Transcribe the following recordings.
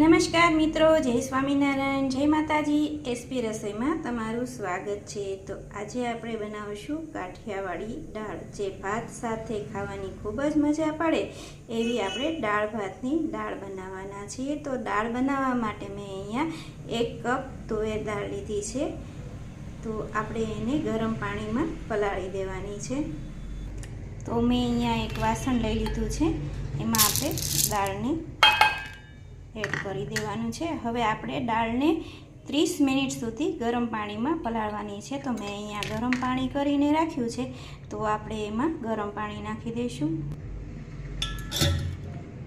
નમસ્કાર મિત્રો, જય સ્વામિનારાયણ, જય માતાજી. એસપી રસોઈમાં તમારું સ્વાગત છે. તો આજે આપણે બનાવીશું કાઠિયાવાડી દાળ. જે ભાત સાથે ખાવાની ખૂબ જ મજા પડે એવી આપણે દાળ ભાતની દાળ બનાવવાના છીએ. તો દાળ બનાવવા માટે મેં અહીંયા એક કપ તુવેર દાળ લીધી છે. તો આપણે એને ગરમ પાણીમાં પલાળી દેવાની છે. તો મેં અહીંયા એક વાસણ લઈ લીધું છે. એમાં આપણે દાળને એડ કરી દેવાનું છે. હવે આપણે દાળને ત્રીસ મિનિટ સુધી ગરમ પાણીમાં પલાળવાની છે. તો મેં અહીંયા ગરમ પાણી કરીને રાખ્યું છે. તો આપણે એમાં ગરમ પાણી નાખી દઈશું.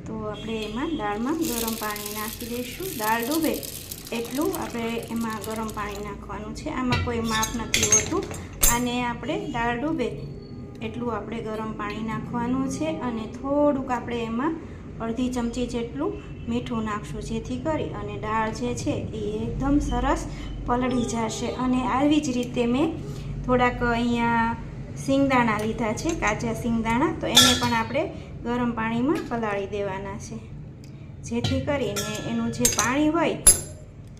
તો આપણે એમાં દાળમાં ગરમ પાણી નાખી દઈશું. દાળ ડૂબે એટલું આપણે એમાં ગરમ પાણી નાખવાનું છે. આમાં કોઈ માપ નથી હોતું. અને આપણે દાળ ડૂબે એટલું આપણે ગરમ પાણી નાખવાનું છે. અને થોડુંક આપણે એમાં અડધી ચમચી જેટલું મીઠું નાખશું. જેથી કરી અને દાળ જે છે એ એકદમ સરસ પલળી જશે. અને આવી જ રીતે મેં થોડાક અહીંયા સિંગદાણા લીધા છે, કાચા સિંગદાણા. તો એને પણ આપણે ગરમ પાણીમાં પલાળી દેવાના છે. જેથી કરીને એનું જે પાણી હોય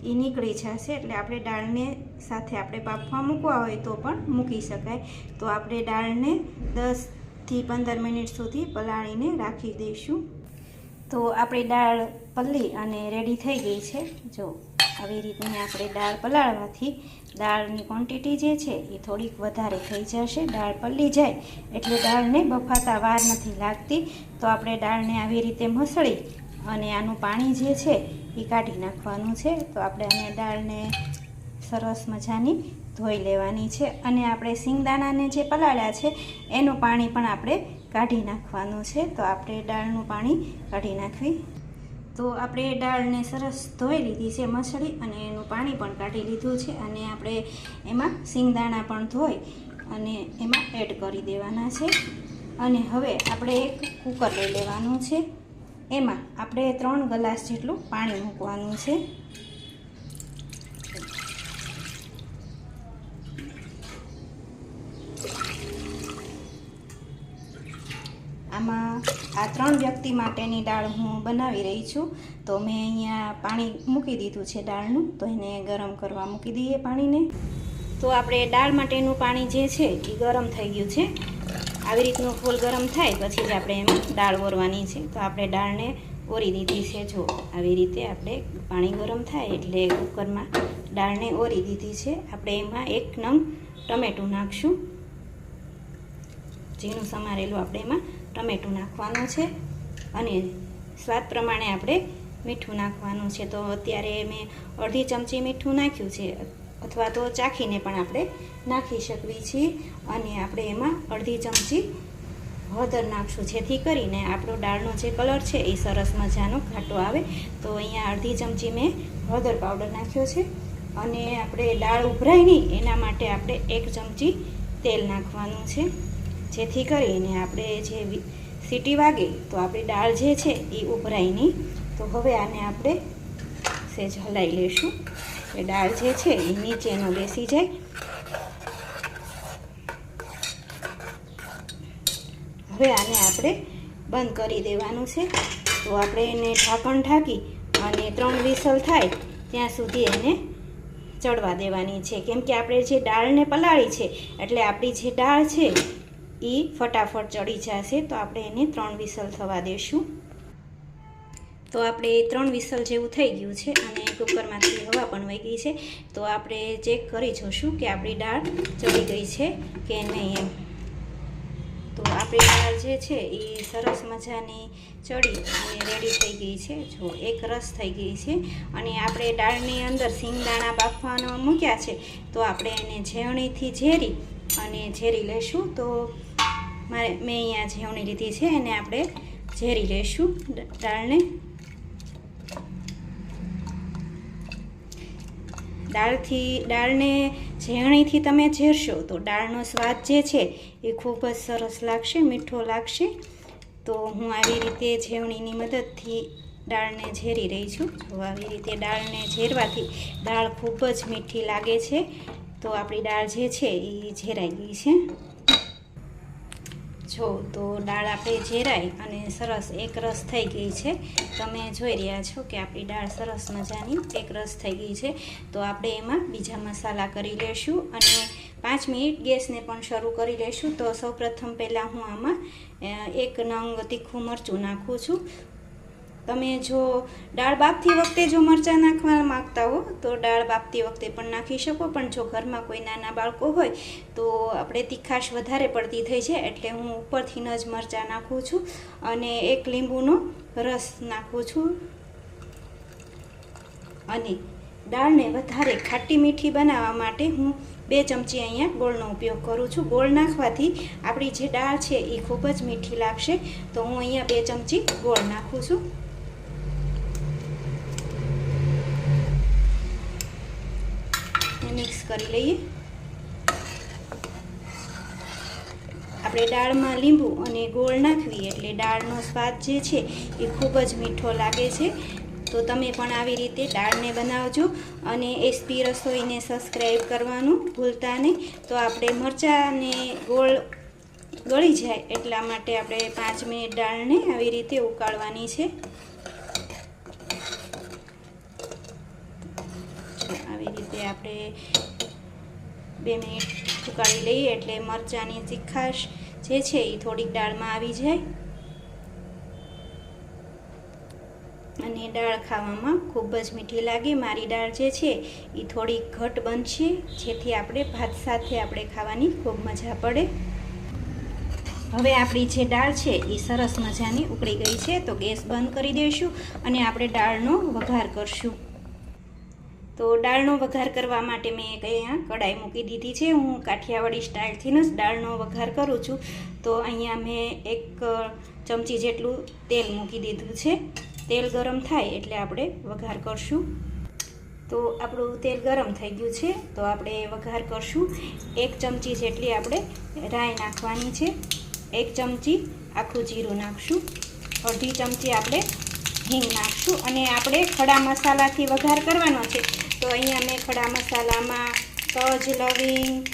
એ નીકળી જશે. એટલે આપણે દાળને સાથે આપણે બાફવા મૂકવા હોય તો પણ મૂકી શકાય. તો આપણે દાળને દસથી પંદર મિનિટ સુધી પલાળીને રાખી દઈશું. તો આપણી દાળ પલ્લી અને રેડી થઈ ગઈ છે. જો, આવી રીતની આપણે દાળ પલાળવાથી દાળની ક્વોન્ટિટી જે છે એ થોડીક વધારે થઈ જશે. દાળ પલ્લી જાય એટલે દાળને બફાતા વાર નથી લાગતી. તો આપણે દાળને આવી રીતે મસળી અને આનું પાણી જે છે એ કાઢી નાખવાનું છે. તો આપણે આને દાળને સરસ મજાની ધોઈ લેવાની છે. અને આપણે સિંગદાણાને જે પલાળ્યા છે, એનું પાણી પણ આપણે કાઢી નાખવાનું છે, તો આપણે દાળનું પાણી કાઢી નાખવી. તો આપણે દાળને સરસ ધોઈ લીધી છે મસળી અને એનું પાણી પણ કાઢી લીધું છે અને આપણે એમાં સિંગદાણા પણ ધોઈ અને એમાં એડ કરી દેવાના છે. અને હવે આપણે એક કુકર લઈ લેવાનું છે. એમાં આપણે ત્રણ ગ્લાસ જેટલું પાણી મૂકવાનું છે. આમાં આ ત્રણ વ્યક્તિ માટેની દાળ હું બનાવી રહી છું. તો મેં અહીંયા પાણી મૂકી દીધું છે દાળનું. તો એને ગરમ કરવા મૂકી દઈએ પાણીને. તો આપણે દાળ માટેનું પાણી જે છે એ ગરમ થઈ ગયું છે. આવી રીતનું ફૂલ ગરમ થાય પછી જ આપણે એમાં દાળ ઓરવાની છે. તો આપણે દાળને ઓરી દીધી છે. જો, આવી રીતે આપણે પાણી ગરમ થાય એટલે કુકરમાં દાળને ઓરી દીધી છે. આપણે એમાં એક નંગ ટમેટું નાખશું. ઝીણું સમારેલું આપણે એમાં ટમેટું નાખવાનું છે અને સ્વાદ પ્રમાણે આપણે મીઠું નાખવાનું છે. તો અત્યારે મેં અડધી ચમચી મીઠું નાખ્યું છે અથવા તો ચાખીને પણ આપણે નાખી શકવી છીએ અને આપણે એમાં અડધી ચમચી હળદર નાખશું. જેથી કરીને આપણો દાળનો જે કલર છે એ સરસ મજાનો ઘાટો આવે. તો અહીંયા અડધી ચમચી મેં હળદર પાવડર નાખ્યો છે અને આપણે દાળ ઉભરાય નહીં એના માટે આપણે એક ચમચી તેલ નાખવાનું છે. જેથી કરીને આપણે જે સીટી વાગે તો આપણી દાળ જે છે એ ઉભરાય નહીં. તો હવે આને આપણે સેજ હલાવી લઈશું. એ દાળ જે છે એ નીચેનો બેસી જાય. હવે આને આપણે બંધ કરી દેવાનું છે. તો આપણે એને ઢાંકણ ઢાંકી અને ત્રણ વિસલ થાય ત્યાં સુધી એને ચડવા દેવાની છે. કેમ કે આપણે જે દાળને પલાળી છે, એટલે આપણી જે દાળ છે એ ફટાફટ ચડી જશે તો આપણે એને ત્રણ વિસલ થવા દઈશું તો આપણે ત્રણ વિસલ જેવું થઈ ગયું છે અને કુકરમાંથી હવા પણ વહી ગઈ છે. તો આપણે ચેક કરી જોશું કે આપણી દાળ ચડી ગઈ છે કે નહીં એમ. તો આપણી દાળ જે છે એ સરસ મજાની ચડી અને રેડી થઈ ગઈ છે. જો, એક રસ થઈ ગઈ છે અને આપણે દાળની અંદર સિંગદાણા બાફવાનો મૂક્યા છે તો આપણે એને ઝેરણીથી ઝેરી અને ઝેરી લેશું. તો મારે મેં અહીંયા ઝેવણી લીધી છે એને આપણે ઝેરી લઈશું દાળને. દાળથી, દાળને ઝેરણીથી તમે ઝેરશો તો દાળનો સ્વાદ જે છે એ ખૂબ જ સરસ લાગશે, મીઠો લાગશે. તો હું આવી રીતે ઝેવણીની મદદથી દાળને ઝેરી રહી છું. તો આવી રીતે દાળને ઝેરવાથી દાળ ખૂબ જ મીઠી લાગે છે, તો આપણી દાળ જે છે એ ઝેરાઈ ગઈ છે. જો તો દાળ આપણે જેરાઈ અને સરસ એક રસ થઈ ગઈ છે. તમે જોઈ રહ્યા છો કે આપણી દાળ સરસ મજાની એક રસ થઈ ગઈ છે. તો આપણે એમાં બીજા મસાલા કરી લેશું અને પાંચ મિનિટ ગેસને પણ શરૂ કરી લેશું. તો સૌપ્રથમ પહેલાં હું આમાં એક નંગ તીખું મરચું નાખું છું. તમે જો દાળ બાફતી વખતે જો મરચાં નાખવા માંગતા હો, તો દાળ બાફતી વખતે પણ નાખી શકો. પણ જો ઘરમાં કોઈ નાના બાળકો હોય, તો આપણે તીખાશ વધારે પડતી થઈ છે એટલે હું ઉપરથી જ મરચાં નાખું છું અને એક લીંબુનો રસ નાખું છું. અને દાળને વધારે ખાટી મીઠી બનાવવા માટે હું બે ચમચી અહીંયા ગોળનો ઉપયોગ કરું છું. ગોળ નાખવાથી આપણી જે દાળ છે, એ ખૂબ જ મીઠી લાગશે. તો હું અહીંયા બે ચમચી ગોળ નાખું છું. મિક્સ કરી લઈએ. આપણે દાળમાં લીંબુ અને ગોળ નાખવી એટલે દાળનો સ્વાદ જે છે એ ખૂબ જ મીઠો લાગે છે. તો તમે પણ આવી રીતે દાળને બનાવજો અને એસપી રસોઈને સબસ્ક્રાઈબ કરવાનું ભૂલતા નહીં. તો આપણે મરચાં અને ગોળ ગળી જાય એટલા માટે આપણે પાંચ મિનિટ દાળને આવી રીતે ઉકાળવાની છે જો આપણે બે મિનિટ ઉકાળી લઈએ એટલે મરચાંની ચીખાશ જે છે એ થોડીક દાળમાં આવી જાય. અને દાળ ખાવામાં ખૂબ જ મીઠી લાગે. મારી દાળ જે છે એ થોડી ઘટ બનશે, જેથી આપણે ભાત સાથે આપણે ખાવાની ખૂબ મજા પડે. હવે આપણી જે દાળ છે એ સરસ મજાની ઉકળી ગઈ છે, તો ગેસ બંધ કરી દઈશું અને આપણે દાળનો વઘાર કરશું. તો દાળનો વઘાર કરવા માટે મેં એક અહીંયા કડાઈ મૂકી દીધી છે. હું કાઠિયાવાડી સ્ટાઇલથી જ દાળનો વઘાર કરું છું. તો અહીંયા મેં એક ચમચી જેટલું તેલ મૂકી દીધું છે. તેલ ગરમ થાય એટલે આપણે વઘાર કરશું. તો આપણું તેલ ગરમ થઈ ગયું છે. તો આપણે વઘાર કરશું. એક ચમચી જેટલી આપણે રાઈ નાખવાની છે. એક ચમચી આખું જીરું નાખશું. અડધી ચમચી આપણે હિંગ નાખશું. અને આપણે ખડા મસાલાથી વઘાર કરવાનો છે. તો અહીંયા મેં ખડા મસાલામાં તજ, લવિંગ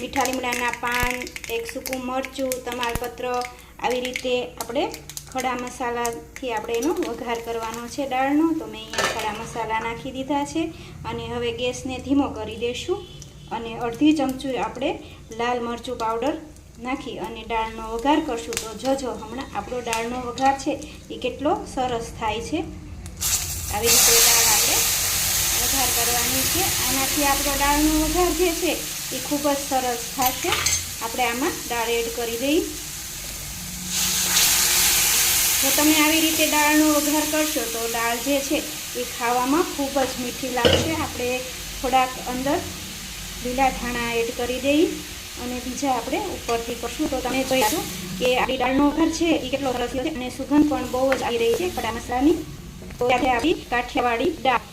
મીઠા લીમડાના પાન, એક સૂકું મરચું, તમાલપત્ર આવી રીતે આપણે ખડા મસાલાથી આપણે એનો વઘાર કરવાનો છે દાળનો. તો મેં અહીંયા ખડા મસાલા નાખી દીધા છે અને હવે ગેસને ધીમો કરી દઈશું અને અડધી ચમચું આપણે લાલ મરચું પાવડર નાખી અને દાળનો વઘાર કરશું. તો જોજો, હમણાં આપણો દાળનો વઘાર છે એ કેટલો સરસ થાય છે. આવી રીતે દાળ આપણે કરવાની છે. આનાથી આપણો દાળનો વઘાર જે છે એ ખૂબ જ સરસ થશે. આપણે આમાં દાળ એડ કરી દઈ જો તમે આવી રીતે દાળનો વઘાર કરશો તો દાળ જે છે એ ખાવામાં ખૂબ જ મીઠી લાગશે. આપણે થોડાક અંદર લીલા ધાણા એડ કરી દઈ અને બીજા આપણે ઉપરથી કરશું. તો તમે જોઈશું કે આપણી દાળનો વઘાર છે એ કેટલો સરસ છે અને સુગંધ પણ બહુ જ આવી રહી છે ખડા મસાલાની. તો આપણે આપણી કાઠિયાવાડી દાળ